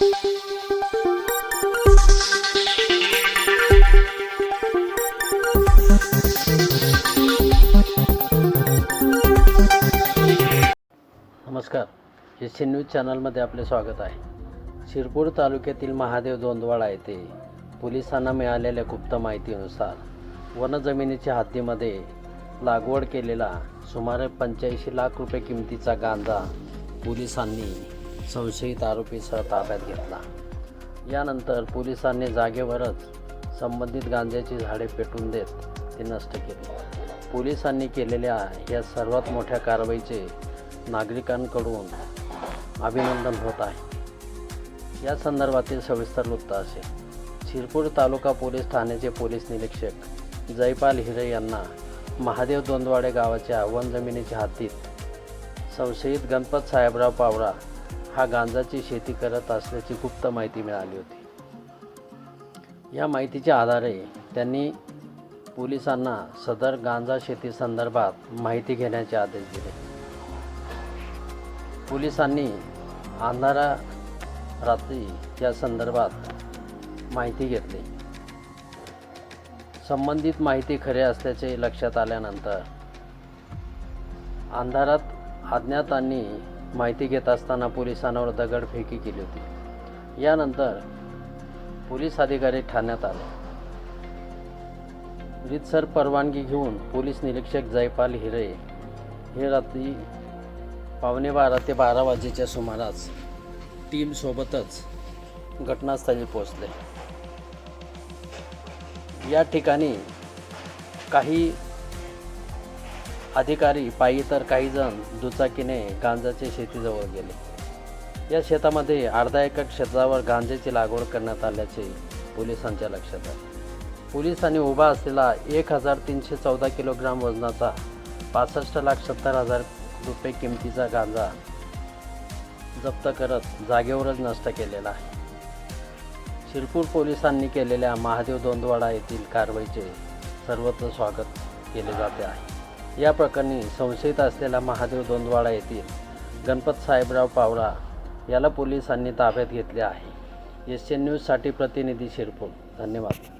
नमस्कार. S news चॅनलमध्ये आपले स्वागत आहे. शिरपूर तालुक्यातील महादेव दोंदवाडा येथे पोलिसांना मिळालेल्या गुप्त माहितीनुसार वनजमिनीच्या हद्दीमध्ये लागवड केलेला सुमारे पंच्याऐंशी लाख रुपये किमतीचा गांजा पोलिसांनी संशयित आरोपीसह ताब्यात घेतला. यानंतर पोलिसांनी जागेवरच संबंधित गांजाची झाडे पेटून देत ते नष्ट केले. पोलिसांनी केलेल्या या सर्वात मोठ्या कारवाईचे नागरिकांकडून अभिनंदन होत आहे. या संदर्भातील सविस्तर वृत्त असेल. शिरपूर तालुका पोलीस ठाण्याचे पोलीस निरीक्षक जयपाल हिरे यांना महादेव दोंदवाडे गावाच्या वन जमिनीच्या हद्दीत संशयित गणपत साहेबराव पावरा हा गांजाची शेती करत असल्याची गुप्त माहिती मिळाली होती. या माहितीच्या आधारे त्यांनी पोलिसांना सदर गांजा शेती संदर्भात माहिती घेण्याचे आदेश दिले. पोलिसांनी अंधारा रात्री या संदर्भात माहिती घेतली. संबंधित माहिती खरे असल्याचे लक्षात आल्यानंतर अंधारात अज्ञातांनी माहिती घेत असताना पोलिसांवर दगडफेकी केली होती. यानंतर पोलीस अधिकारी ठाण्यात आले. रितसर परवानगी घेऊन पोलीस निरीक्षक जयपाल हिरे हे रात्री पावणे बारा ते बारा वाजेच्या सुमारास टीमसोबतच घटनास्थळी पोचले या ठिकाणी काही अधिकारी पायी तर काही जण दुचाकीने गांजाच्या शेतीजवळ गेले. या शेतामध्ये अर्धा एकर क्षेत्रावर गांजाची लागवड करण्यात आल्याचे पोलिसांच्या लक्षात आले पोलिसांनी उभा असलेला एक हजार तीनशे चौदा किलोग्राम वजनाचा पासष्ट लाख सत्तर हजार रुपये किमतीचा गांजा जप्त करत जागेवरच नष्ट केलेला आहे. शिरपूर पोलिसांनी केलेल्या महादेव दोंदवाडा येथील कारवाईचे सर्वत्र स्वागत केले जाते आहे. या प्रकरणी संशयित असलेला महादेव दोंदवाडा येथील गणपत साहेबराव पावरा याला पोलिसांनी ताब्यात घेतले आहे. एस एन न्यूजसाठी प्रतिनिधी शिरपूर. धन्यवाद.